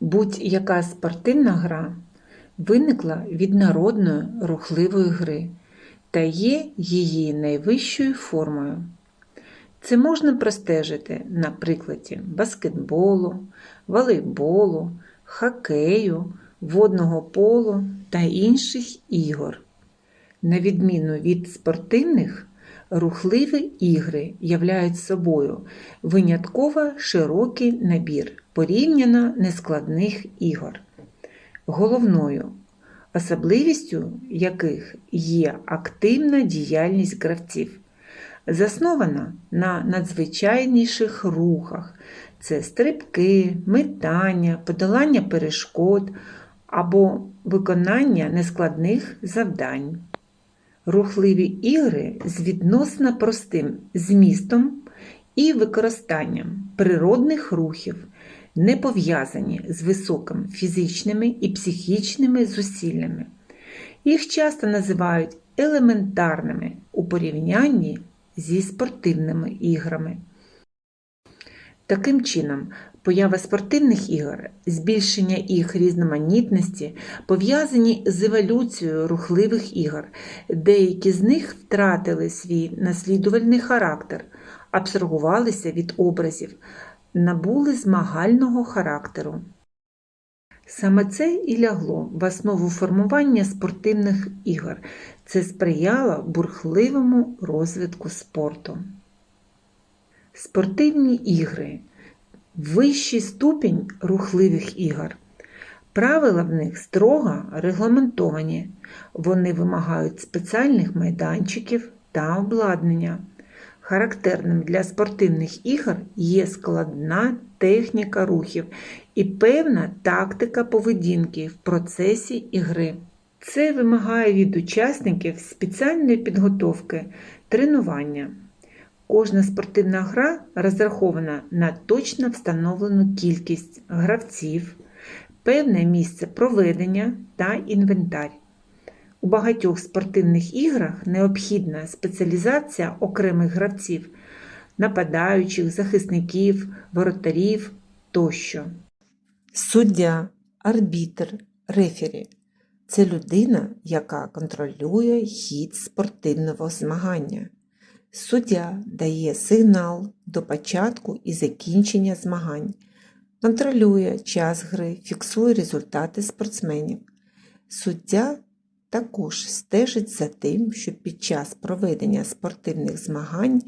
Будь-яка спортивна гра виникла від народної рухливої гри та є її найвищою формою. Це можна простежити на прикладі баскетболу, волейболу, хокею, водного полу та інших ігор. На відміну від спортивних, рухливі ігри являють собою винятково широкий набір порівняно нескладних ігор, головною особливістю яких є активна діяльність гравців, заснована на надзвичайніших рухах це стрибки, метання, подолання перешкод або виконання нескладних завдань. Рухливі ігри з відносно простим змістом і використанням природних рухів не пов'язані з високими фізичними і психічними зусиллями. Їх часто називають елементарними у порівнянні зі спортивними іграми. Таким чином, поява спортивних ігор, збільшення їх різноманітності пов'язані з еволюцією рухливих ігор. Деякі з них втратили свій наслідувальний характер, абстрагувалися від образів, набули змагального характеру. Саме це і лягло в основу формування спортивних ігор. Це сприяло бурхливому розвитку спорту. Спортивні ігри вищий ступінь рухливих ігор. Правила в них строго регламентовані, вони вимагають спеціальних майданчиків та обладнання. Характерним для спортивних ігор є складна техніка рухів і певна тактика поведінки в процесі ігри. Це вимагає від учасників спеціальної підготовки, тренування. Кожна спортивна гра розрахована на точно встановлену кількість гравців, певне місце проведення та інвентар. У багатьох спортивних іграх необхідна спеціалізація окремих гравців, нападаючих, захисників, воротарів тощо. Суддя, арбітр, рефері це людина, яка контролює хід спортивного змагання. Суддя дає сигнал до початку і закінчення змагань, контролює час гри, фіксує результати спортсменів. Суддя також стежить за тим, щоб під час проведення спортивних змагань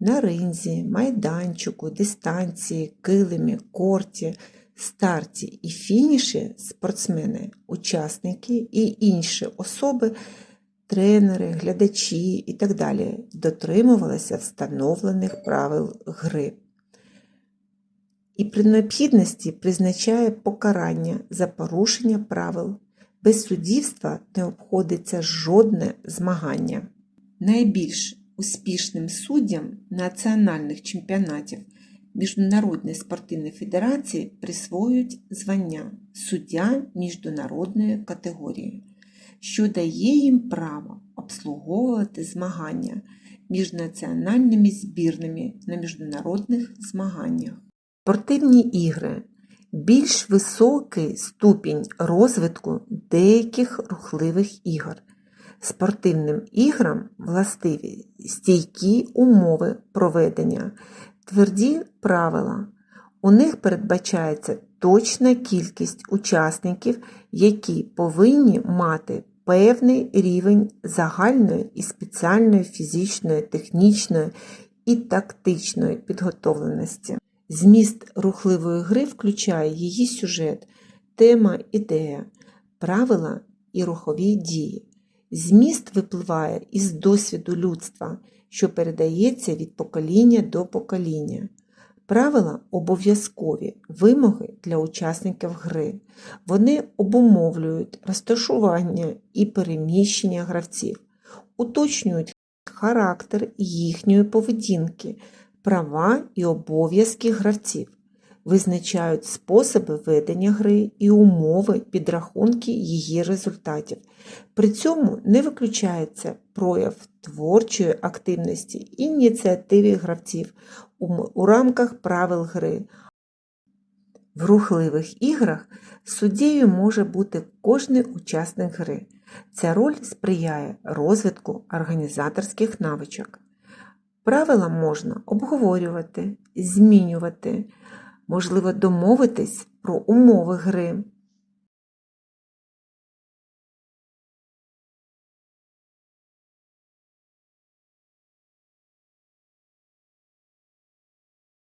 на ринзі, майданчику, дистанції, килимі, корті, старті і фініші спортсмени, учасники і інші особи, тренери, глядачі і так далі дотримувалися встановлених правил гри. І при необхідності призначає покарання за порушення правил. Без суддівства не обходиться жодне змагання. Найбільш успішним суддям національних чемпіонатів Міжнародної спортивної федерації присвоюють звання суддя міжнародної категорії, що дає їм право обслуговувати змагання між національними збірними на міжнародних змаганнях. Спортивні ігри більш високий ступінь розвитку деяких рухливих ігор. Спортивним іграм властиві стійкі умови проведення, тверді правила. У них передбачається точна кількість учасників, які повинні мати певний рівень загальної і спеціальної фізичної, технічної і тактичної підготовленості. Зміст рухливої гри включає її сюжет, тема, ідея, правила і рухові дії. Зміст випливає із досвіду людства, що передається від покоління до покоління. Правила обов'язкові вимоги для учасників гри. Вони обумовлюють розташування і переміщення гравців, уточнюють характер їхньої поведінки, права і обов'язки гравців, визначають способи ведення гри і умови підрахунки її результатів. При цьому не виключається прояв творчої активності і ініціативи гравців у рамках правил гри, В рухливих іграх суддєю може бути кожний учасник гри. Ця роль сприяє розвитку організаторських навичок. Правила можна обговорювати, змінювати, можливо домовитись про умови гри.